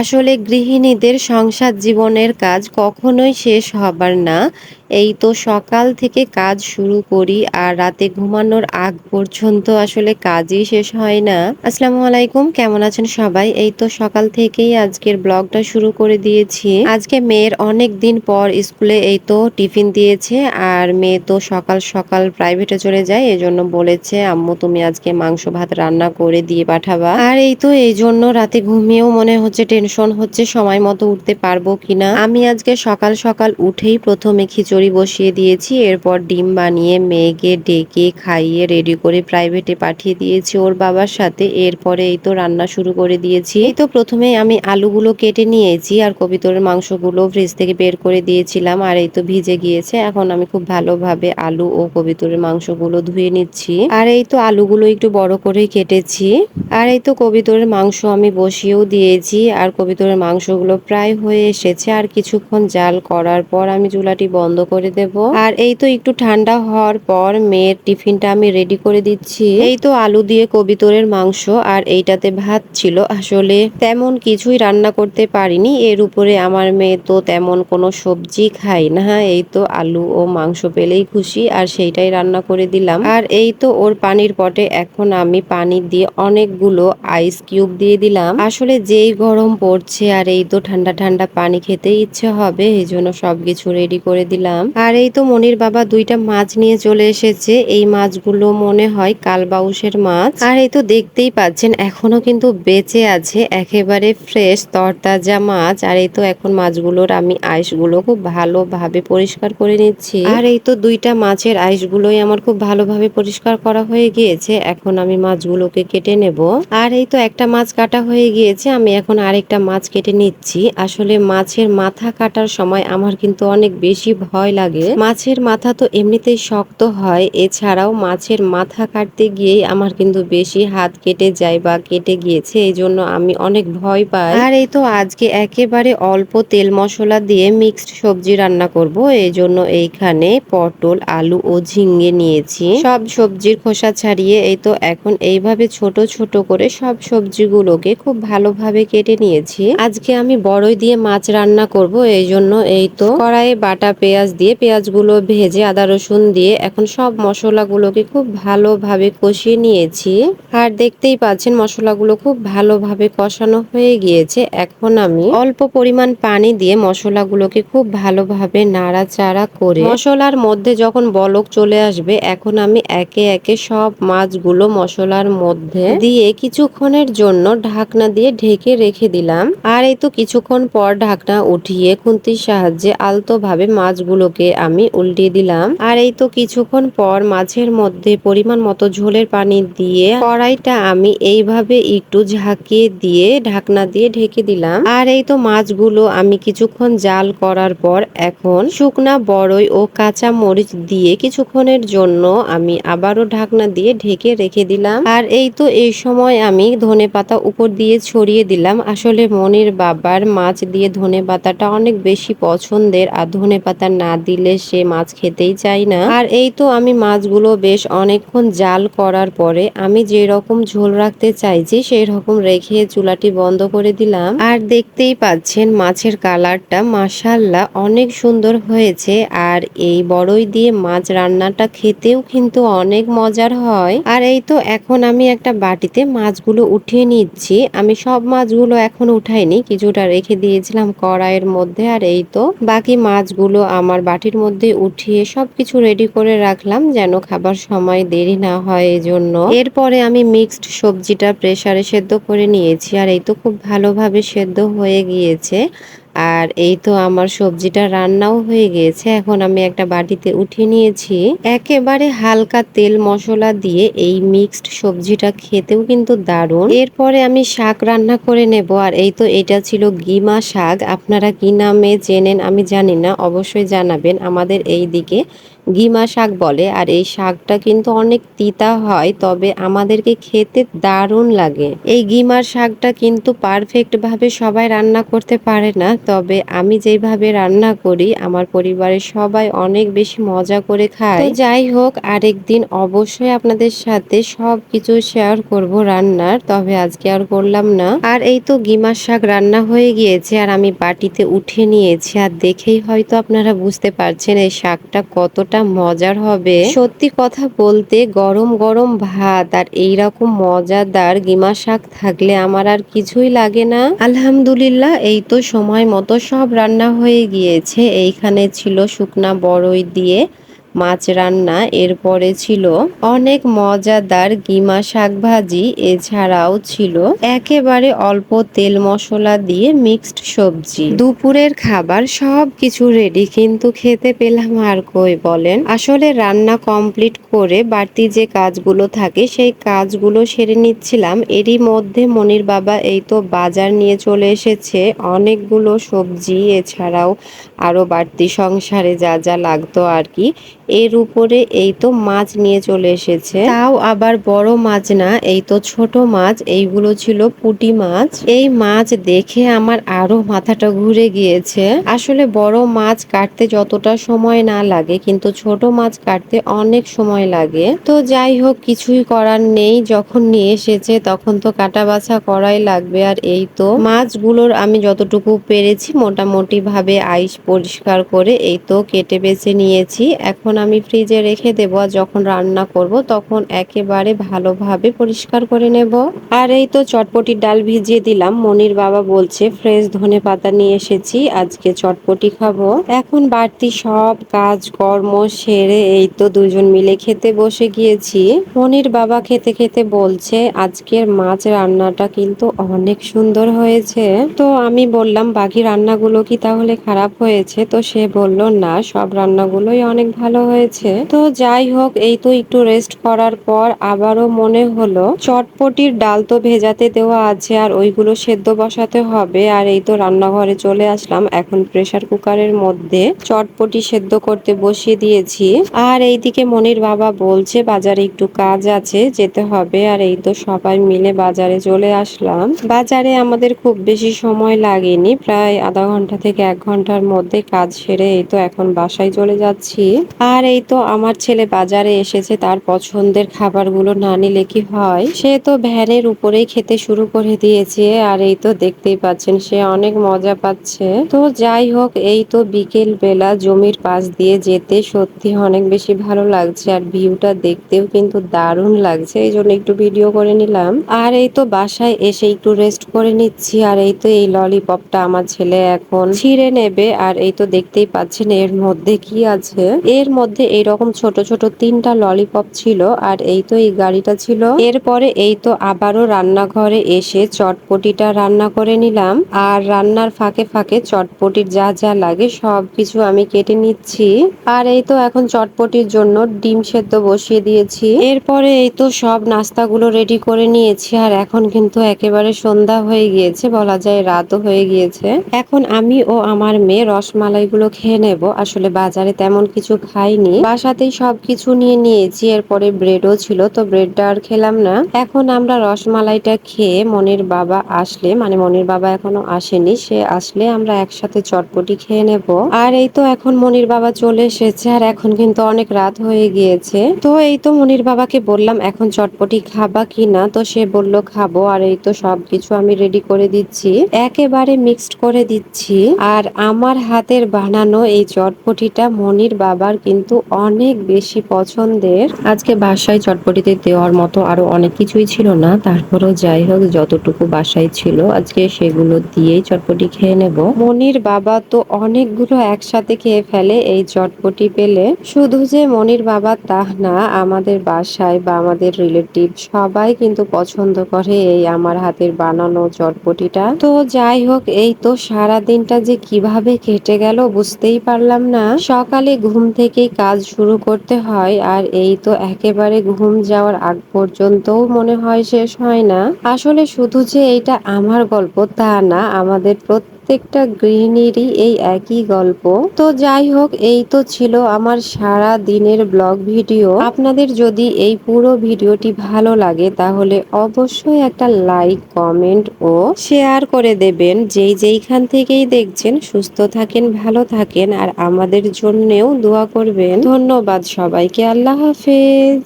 আসলে গৃহিণীদের সংসার জীবনের কাজ কখনোই শেষ হবার না। এই তো সকাল থেকে কাজ শুরু করি আর রাতে ঘুমানোর আগ পর্যন্ত আসলে কাজই শেষ হয় না। আসসালামু আলাইকুম, কেমন আছেন সবাই? এই তো সকাল থেকেই আজকের ব্লগটা শুরু করে দিয়েছি। আজকে মেয়ের অনেক দিন পর স্কুলে এই তো টিফিন দিয়েছে আর মেয়ে তো সকাল সকাল প্রাইভেটে চলে যায়, এজন্য বলেছে, আম্মু, তুমি আজকে মাংস, ভাত রান্না করে দিয়ে পাঠাবা। আর এই তো এই জন্য রাতে ঘুমিয়েও মনে হচ্ছে টেনশন হচ্ছে, সময় মতো উঠতে পারব কিনা। আমি আজকে সকাল সকাল উঠেই প্রথমে খিচুড়ি বসিয়ে দিয়েছি, এরপর ডিম বানিয়ে মেয়েকে ডেকে খাইয়ে রেডি করে প্রাইভেটে পাঠিয়ে দিয়েছি ওর বাবার সাথে। এরপরে এই তো রান্না শুরু করে দিয়েছি। এই তো প্রথমে আমি আলুগুলো কেটে নিয়েছি আর কবিতরের মাংসগুলো ফ্রিজ থেকে বের করে দিয়েছিলাম আর এই তো ভিজে গিয়েছে। এখন আমি খুব ভালোভাবে আলু ও কবিতরের মাংসগুলো ধুয়ে নিচ্ছি। আর এই তো আলুগুলো একটু বড় করে কেটেছি। আর এই তো কবিতরের মাংস আমি বসিয়েও দিয়েছি, আর কবিতরের মাংসগুলো প্রায় হয়ে এসেছে, আর কিছুক্ষণ জাল করার পর আমি চুলাটি বন্ধ করে দেব। আর এই তো একটু ঠান্ডা হওয়ার পর মেয়ের টিফিনটা আমি রেডি করে দিচ্ছি। এই তো আলু দিয়ে কবিতরের মাংস, আর এইটাতে ভাত ছিল। আসলে তেমন কিছুই রান্না করতে পারিনি, এর উপরে আমার মেয়ে তো তেমন কোনো সবজি খাই না। এই তো আলু ও মাংস পেলেই খুশি, আর সেইটাই রান্না করে দিলাম। আর এই তো ওর পানির পটে এখন আমি পানি দিয়ে অনেকগুলো আইস কিউব দিয়ে দিলাম। আসলে যেই গরম পড়ছে আর এই তো ঠান্ডা ঠান্ডা পানি খেতে ইচ্ছে হবে, এই জন্য সবকিছু রেডি করে দিলাম। আর এই তো মনির বাবা দুইটা মাছ নিয়ে চলে এসেছে। এই মাছগুলো মনে হয় কালবাউসের মাছ। আর এই তো দেখতেই পাচ্ছেন, এখনও কিন্তু বেঁচে আছে, একেবারে ফ্রেশ তরতাজা মাছ। আর এই তো এখন মাছগুলোর আমি আইসগুলো খুব ভালোভাবে পরিষ্কার করে নিচ্ছি। আর এই তো দুইটা মাছের আইসগুলোই আমার খুব ভালোভাবে পরিষ্কার করা হয়ে গিয়েছে। এখন আমি মাছগুলোকে কেটে নেব। আর এই তো একটা মাছ কাটা হয়ে গিয়েছে, আমি এখন আরেকটা মাছ কেটে নিচ্ছি। আসলে মাছের মাথা কাটার সময় আমার কিন্তু অনেক বেশি ভয় লাগে। মাছের মাথা তো এমনিতেই শক্ত হয়, এছাড়াও মাছের মাথা কাটতে গিয়েই আমার কিন্তু বেশি হাত কেটে যায় বা কেটে গিয়েছে, এই জন্য আমি অনেক ভয় পাই। আর এই তো আজকে একেবারে অল্প তেল মশলা দিয়ে মিক্সড সবজি রান্না করব, এই জন্য এইখানে পটল, আলু ও ঝিঙ্গে নিয়েছি। সব সবজির খোসা ছাড়িয়ে এই তো এখন এইভাবে ছোট ছোট করে সব সবজিগুলোকে খুব ভালোভাবে কেটে নিয়েছি। আজকে আমি বড়ই দিয়ে মাছ রান্না করব, এই জন্য এই তো। কড়াইয়ে বাটা পেঁয়াজ দিয়ে পেঁয়াজগুলো ভেজে আদা রসুন দিয়ে এখন সব মশলাগুলোকে খুব ভালোভাবে কষিয়ে নিয়েছি। আর দেখতেই পাচ্ছেন মশলাগুলো খুব ভালোভাবে কষানো হয়ে গিয়েছে। এখন আমি অল্প পরিমাণ পানি দিয়ে মশলাগুলোকে খুব ভালোভাবে নাড়াচাড়া করে মশলার মধ্যে যখন বলক চলে আসবে, এখন আমি একে একে সব মাছগুলো মশলার মধ্যে দিয়ে কিছুক্ষণের জন্য ঢাকনা দিয়ে ঢেকে রেখে দিলাম। আর এই তো কিছুক্ষণ পর ঢাকনা উঠিয়ে খুন্তির সাহায্যে আলতো ভাবে মাছগুলোকে আমি উল্টিয়ে দিলাম। আর এই তো কিছুক্ষণ পর মাছের মধ্যে পরিমাণ মতো ঝোলের পানি দিয়ে কড়াইটা আমি এইভাবে একটু ঝাঁকিয়ে দিয়ে ঢাকনা দিয়ে ঢেকে দিলাম। আর এই তো মাছগুলো আমি কিছুক্ষণ জাল করার পর এখন শুকনা বড়ই ও কাঁচা মরিচ দিয়ে কিছুক্ষণের জন্য আমি আবারও ঢাকনা দিয়ে ঢেকে রেখে দিলাম। আর এই তো এই সময় আমি ধনে পাতা উপর দিয়ে ছড়িয়ে দিলাম। আসলে মনির বাবার মাছ দিয়ে ধনে পাতাটা অনেক বেশি পছন্দের আর ধনে পাতা না দিলে সে মাছ খেতেই চায় না। আর এই তো আমি মাছগুলো বেশ অনেকক্ষণ জাল করার পরে আমি যে রকম ঝোল রাখতে চাইছি সেই রকম রেখে চুলাটি বন্ধ করে দিলাম। আর দেখতেই পাচ্ছেন মাছের কালারটা মাসাল্লাহ অনেক সুন্দর হয়েছে আর এই বড়ই দিয়ে মাছ রান্নাটা খেতেও কিন্তু অনেক মজার হয়। আর এই তো এখন আমি একটা বাটিতে মাছগুলো উঠিয়ে নিচ্ছি। আমি সব মাছগুলো এখন উঠাইনি, কিছুটা রেখে দিয়েছিলাম কড়াইয়ের মধ্যে আর এই তো। বাকি মাছগুলো আমার বাটির মধ্যে উঠিয়ে সবকিছু রেডি করে রাখলাম যেন খাবার সময় দেরি না হয় এই জন্য এরপরে আমি মিক্সড সবজিটা প্রেসারে সেদ্ধ করে নিয়েছি আর এই তো খুব ভালোভাবে সেদ্ধ হয়ে গিয়েছে। আর এই তো আমার সবজিটা রান্নাও হয়ে গিয়েছে। এখন আমি একটা বাটিতে উঠিয়ে নিয়েছি। একেবারে হালকা তেল মশলা দিয়ে এই মিক্সড সবজিটা খেতেও কিন্তু দারুণ। এরপরে আমি শাক রান্না করে নেব। আর এই তো এটা ছিল গিমা শাক। আপনারা কি নামে চেনেন আমি জানি না। অবশ্যই জানাবেন আমাদের এই দিকে। গিমা শাক বলে, আর এই শাকটা কিন্তু অনেক তিতা হয়, তবে আমাদেরকে খেতে দারুণ লাগে। এই গিমার শাকটা কিন্তু পারফেক্ট ভাবে সবাই রান্না করতে পারে না, তবে আমি যেভাবে রান্না করি, আমার পরিবারের সবাই অনেক বেশি মজা করে খায়। যাই হোক, আরেকদিন অবশ্যই আপনাদের সাথে সব কিছু শেয়ার করব রান্নার, তবে আজকে আর করলাম না। আর এই তো গিমার শাক রান্না হয়ে গিয়েছে, আর আমি বাটিতে উঠে নিয়েছি, আর দেখেই হয়তো আপনারা বুঝতে পারছেন এই শাকটা কতটা মজার হবে। সত্যি কথা বলতে গরম গরম ভাত আর এইরকম মজাদার গিমা শাক থাকলে আমার আর কিছুই লাগে না। আলহামদুলিল্লাহ, এই তো সময় মতো সব রান্না হয়ে গিয়েছে। এইখানে ছিল শুকনা বড়ই দিয়ে মাছ রান্না, এরপরে ছিল অনেক মজাদার গিমা শাক ভাজি এছাড়াও ছিল একেবারে অল্প তেল মশলা দিয়ে মিক্সড সবজি। দুপুরের খাবার সব কিছু রেডি কিন্তু খেতে পেলাম আর কই বলেন? আসলে রান্না কমপ্লিট করে বাড়তি যে কাজগুলো থাকে, সেই কাজগুলো সেরে নিচ্ছিলাম। এরই মধ্যে মনির বাবা এই তো বাজার নিয়ে চলে এসেছে। অনেকগুলো সবজি, এছাড়াও আরও বাড়তি সংসারে যা যা লাগতো আর কি, এর উপরে এই তো মাছ নিয়ে চলে এসেছে। তাও আবার বড় মাছ না, এই তো ছোট মাছ, এইগুলো ছিল পুটি মাছ। এই মাছ দেখে আমার আরও মাথাটা ঘুরে গিয়েছে। আসলে বড় মাছ কাটতে যতটা সময় না লাগে, কিন্তু ছোট মাছ কাটতে অনেক সময় লাগে। তো যাই হোক, কিছুই করার নেই, যখন নিয়ে এসেছে তখন তো কাটা বাছা করাই লাগবে। আর এই তো মাছগুলোর আমি যতটুকু পেরেছি মোটামুটি ভাবে আইস পরিষ্কার করে এই তো কেটে বেছে নিয়েছি। এখন আমি ফ্রিজে রেখে দেব যখন রান্না করব তখন একেবারে ভালোভাবে পরিষ্কার করে নেব। আর এই তো চটপটির ডাল ভিজিয়ে দিলাম। মনির বাবা বলছে, ফ্রেশ ধনে পাতা নিয়ে এসেছি, আজকে চটপটি খাব। এখন বাড়তি সব কাজ, কর্ম সেরে এই তো দুজন মিলে খেতে বসে গিয়েছি। মনির বাবা খেতে খেতে বলছে, আজকের মাছ রান্নাটা কিন্তু অনেক সুন্দর হয়েছে। তো আমি বললাম, বাকি রান্নাগুলো কি তাহলে খারাপ হয়েছে, তো সে বলল, না, সব রান্নাগুলোই অনেক ভালো হয়েছে। তো যাই হোক, এই তো একটু রেস্ট করার পর আবারও মনে হলো, চটপটির ডাল তো ভেজাতে দেওয়া আছে আর ওইগুলো সেদ্ধ বসাতে হবে। আর এই তো রান্নাঘরে চলে আসলাম, এখন প্রেসার কুকারের মধ্যে চটপটি সেদ্ধ করতে বসিয়ে দিয়েছি। আর এইদিকে মনির বাবা বলছে, বাজারে একটু কাজ আছে, যেতে হবে। আর এই তো সবাই মিলে বাজারে চলে আসলাম। বাজারে আমাদের খুব বেশি সময় লাগেনি, প্রায় আধা ঘণ্টা থেকে এক ঘণ্টার মধ্যে কাজ সেরে এই তো এখন বাসায় চলে যাচ্ছি। আর এই তো আমার ছেলে বাজারে এসেছে, তার পছন্দের খাবারগুলো না নিলে কি হয়? সে তো ভ্যানের উপরেই খেতে শুরু করে দিয়েছে, আর এই তো দেখতেই পাচ্ছেন সে অনেক মজা পাচ্ছে। তো যাই হোক, এই তো বিকেল বেলা জমির পাশ দিয়ে যেতে সত্যি অনেক বেশি ভালো লাগছে, আর ভিউটা দেখতেও কিন্তু দারুণ লাগছে। এই জন্য একটু ভিডিও করে নিলাম। আর এই তো বাসায় এসে একটু রেস্ট করে নিচ্ছি, আর এই তো এই ললিপপটা আমার ছেলে এখন ছিঁড়ে নেবে, আর এই তো দেখতেই পাচ্ছেন এর মধ্যে কি আছে? এর মধ্যে এইরকম ছোট ছোট তিনটা ললিপপ ছিল আর এই তো এই গাড়িটা ছিল। এরপরে এই তো আবারও রান্নাঘরে এসে চটপটিটা রান্না করে নিলাম। আর রান্নার ফাঁকে ফাঁকে চটপটির যা যা লাগে সব কিছু আমি কেটে নিচ্ছি। আর এই তো এখন চটপটির জন্য ডিম সেদ্ধ বসিয়ে দিয়েছি। এরপরে এই তো সব নাস্তাগুলো রেডি করে নিয়েছি। আর এখন কিন্তু একেবারে সন্ধ্যা হয়ে গিয়েছে, বলা যায় রাতও হয়ে গিয়েছে। এখন আমি ও আমার মেয়ে রসমালাইগুলো খেয়ে নেব। আসলে বাজারে তেমন কিছু খাইনি। বাসাতেই সব কিছু নিয়ে নিয়েছি, এরপরে ব্রেডও ছিল, তো ব্রেডটা আর খেলাম না। এখন আমরা রসমালাইটা খেয়ে মনির বাবা আসলে মানে মনির বাবা এখনও আসেনি, সে আসলে আমরা একসাথে চটপটি খেয়ে নেব। আর এই তো এখন মনির বাবা চলে এসেছে, আর এখন কিন্তু অনেক রাত হয়ে গিয়েছে। তো এই তো মনির বাবাকে বললাম, এখন চটপটি খাবা কি না? তো সে বলল, খাব। আর এই তো সবকিছু আমি রেডি করে দিচ্ছি। একেবারে মিক্সড করে দিচ্ছি। আর আমার হাতের বানানো এই চটপটিটা মনির বাবার কিন্তু অনেক বেশি পছন্দের। আজকে বাসায় চটপটিতে দেওয়ার মতো আরও অনেক কিছুই ছিল না। তারপরেও যাই হোক, যতটুকু বাসায় ছিল, আজকে সেগুলো দিয়েই চটপটি খেয়ে নেব। মনির বাবা তো অনেকগুলো একসাথে খেয়ে ফেলে এই চটপটি পেলে। শুধু যে মনির বাবা তা না, আমাদের বাসায় বা আমাদের রিলেটিভ সবাই কিন্তু পছন্দ করে এই আমার হাতের বানানো চটপটিটা। তো যাই হোক, এই তো সারা দিনটা যে কীভাবে কেটে গেল, বুঝতেই পারলাম না। সকালে ঘুম থেকে কাজ শুরু করতে হয়, আর এই তো একেবারে ঘুম যাওয়ার আগ পর্যন্তও মনে হয় শেষ হয় না। আসলে শুধু যে এটা আমার গল্প তা না, আমাদের প্রত্যেক প্রত্যেকটা গৃহিণীরই এই একই গল্প। তো যাই হোক, এই তো ছিল আমার সারা দিনের ব্লগ ভিডিও। আপনাদের যদি এই পুরো ভিডিওটি ভালো লাগে, তাহলে অবশ্যই একটা লাইক, কমেন্ট ও শেয়ার করে দেবেন। যেই যেইখান থেকেই দেখছেন, সুস্থ থাকেন, ভালো থাকেন, আর আমাদের জন্যেও দোয়া করবেন। ধন্যবাদ সবাইকে, আল্লাহ হাফেজ।